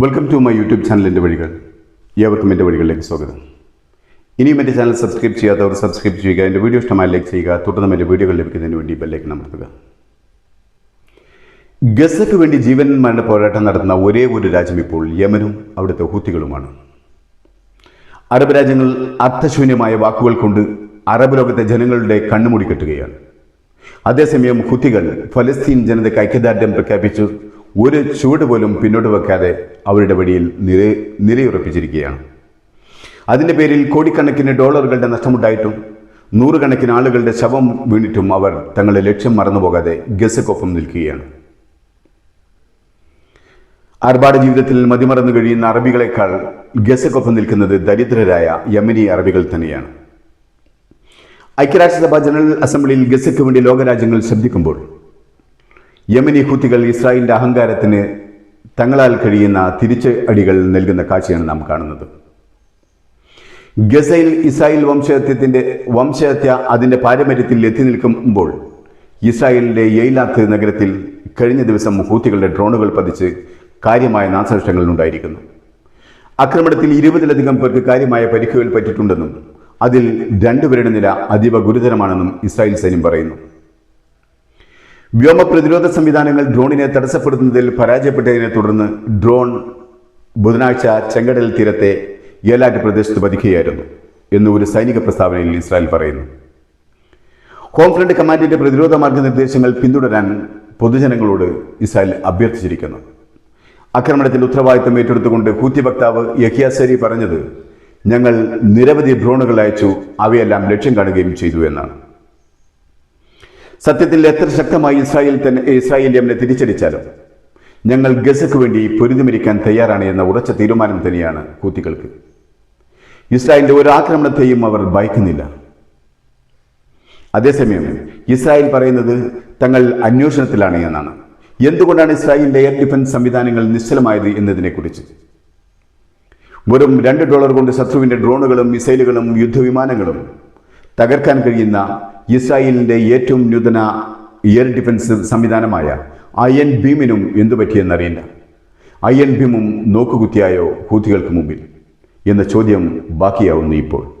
Welcome to my YouTube ചാനലിന്റെ വഴികൾ. ഏവർക്കും എന്റെ വഴികളിലേക്ക് സ്വാഗതം. ഇനിയും എന്റെ ചാനൽ സബ്സ്ക്രൈബ് ചെയ്യാത്തവർ സബ്സ്ക്രൈബ് ചെയ്യുക എന്റെ വീഡിയോ ഇഷ്ടമായി ലൈക്ക് ചെയ്യുക തുടർന്ന് എന്റെ വീഡിയോകൾ ലഭിക്കുന്നതിന് വേണ്ടി ബെല്ലേക്ക് അമർത്തുക. ഗസക്ക് വേണ്ടി ജീവൻ മരണ പോരാട്ടം നടത്തുന്ന ഒരേ ഒരു രാജ്യം ഇപ്പോൾ യമനും അവിടുത്തെ ഹൂത്തികളുമാണ്. അറബ് രാജ്യങ്ങൾ അർത്ഥശൂന്യമായ വാക്കുകൾ കൊണ്ട് അറബ് ലോകത്തെ ജനങ്ങളുടെ കണ്ണുമൂടി കെട്ടുകയാണ്. അതേസമയം ഹുത്തികൾ ഫലസ്തീൻ ജനതയ്ക്ക് ഐക്യദാർഢ്യം പ്രഖ്യാപിച്ചു. ഒരു ചുവട് പോലും പിന്നോട്ട് വെക്കാതെ അവരുടെ വഴിയിൽ നില നിലയുറപ്പിച്ചിരിക്കുകയാണ് അതിന്റെ പേരിൽ കോടിക്കണക്കിന് ഡോളറുകളുടെ നഷ്ടമുണ്ടായിട്ടും നൂറുകണക്കിന് ആളുകളുടെ ശവം വീണിട്ടും അവർ തങ്ങളുടെ ലക്ഷ്യം മറന്നുപോകാതെ ഗസക്കൊപ്പം നിൽക്കുകയാണ്. ആർഭാട ജീവിതത്തിൽ മതിമറന്നു കഴിയുന്ന അറബികളെക്കാൾ ഗസക്കൊപ്പം നിൽക്കുന്നത് ദരിദ്രരായ യമനി അറബികൾ തന്നെയാണ്. ഐക്യരാഷ്ട്രസഭ ജനറൽ അസംബ്ലിയിൽ ഗസയ്ക്ക് വേണ്ടി ലോകരാജ്യങ്ങൾ ശബ്ദിക്കുമ്പോൾ യമനി ഹൂത്തികൾ ഇസ്രായേലിന്റെ അഹങ്കാരത്തിന് തങ്ങളാൽ കഴിയുന്ന തിരിച്ച് അടികൾ നൽകുന്ന കാഴ്ചയാണ് നാം കാണുന്നത്. ഗസയിൽ ഇസ്രായേൽ വംശഹത്യത്തിന്റെ വംശഹത്യ അതിന്റെ പാരമ്പര്യത്തിൽ എത്തി നിൽക്കുമ്പോൾ ഇസ്രായേലിന്റെ യെയ്ലാത്ത് നഗരത്തിൽ കഴിഞ്ഞ ദിവസം ഹൂത്തികളുടെ ഡ്രോണുകൾ പതിച്ച് കാര്യമായ നാശനഷ്ടങ്ങൾ ഉണ്ടായിരിക്കുന്നു. ആക്രമണത്തിൽ ഇരുപതിലധികം പേർക്ക് കാര്യമായ പരിക്കുകൾ പറ്റിയിട്ടുണ്ടെന്നും അതിൽ രണ്ടുപേരുടെ നില അതീവ ഗുരുതരമാണെന്നും ഇസ്രായേൽ സൈന്യം പറയുന്നു. വ്യോമ പ്രതിരോധ സംവിധാനങ്ങൾ ഡ്രോണിനെ തടസ്സപ്പെടുത്തുന്നതിൽ പരാജയപ്പെട്ടതിനെ തുടർന്ന് ഡ്രോൺ ബുധനാഴ്ച ചെങ്കടൽ തീരത്തെ ഏലാറ്റ് പ്രദേശത്ത് പതിക്കുകയായിരുന്നു എന്ന് ഒരു സൈനിക പ്രസ്താവനയിൽ ഇസ്രായേൽ പറയുന്നു. ഹോം ഫ്രണ്ട് കമാൻഡിന്റെ പ്രതിരോധ മാർഗനിർദ്ദേശങ്ങൾ പിന്തുടരാൻ പൊതുജനങ്ങളോട് ഇസ്രായേൽ അഭ്യർത്ഥിച്ചിരിക്കുന്നു. ആക്രമണത്തിന്റെ ഉത്തരവാദിത്തം ഏറ്റെടുത്തുകൊണ്ട് ഹൂത്തി വക്താവ് യഹിയാസരി പറഞ്ഞത് ഞങ്ങൾ നിരവധി ഡ്രോണുകൾ അയച്ചു അവയെല്ലാം ലക്ഷ്യം കാണുകയും ചെയ്തു എന്നാണ്. സത്യത്തിൽ എത്ര ശക്തമായി ഇസ്രായേൽ തന്നെ ഇസ്രായേൽ എമ്മിനെ തിരിച്ചടിച്ചാലും ഞങ്ങൾ ഗസയ്ക്ക് വേണ്ടി പൊരുതിമിരിക്കാൻ തയ്യാറാണ് എന്ന ഉറച്ച തീരുമാനം തന്നെയാണ് കൂത്തികൾക്ക് ഇസ്രായേലിന്റെ ഒരു ആക്രമണത്തെയും അവർ ഭയക്കുന്നില്ല. അതേസമയം ഇസ്രായേൽ പറയുന്നത് തങ്ങൾ അന്വേഷണത്തിലാണ് എന്നാണ്. എന്തുകൊണ്ടാണ് ഇസ്രായേലിന്റെ എയർ ഡിഫൻസ് സംവിധാനങ്ങൾ നിശ്ചലമായത് എന്നതിനെക്കുറിച്ച്? വെറും രണ്ട് ഡോളർ കൊണ്ട് ശത്രുവിന്റെ ഡ്രോണുകളും മിസൈലുകളും യുദ്ധവിമാനങ്ങളും തകർക്കാൻ കഴിയുന്ന ഇസ്രായേലിന്റെ ഏറ്റവും നൂതന എയർ ഡിഫൻസ് സംവിധാനമായ അയൺ ഭീമിനും എന്തു പറ്റിയെന്നറിയില്ല. അയൺ ഭീമും നോക്കുകുത്തിയായോ ഹൂത്തികൾക്ക് മുമ്പിൽ? എന്ന ചോദ്യം ബാക്കിയാവുന്നു ഇപ്പോൾ.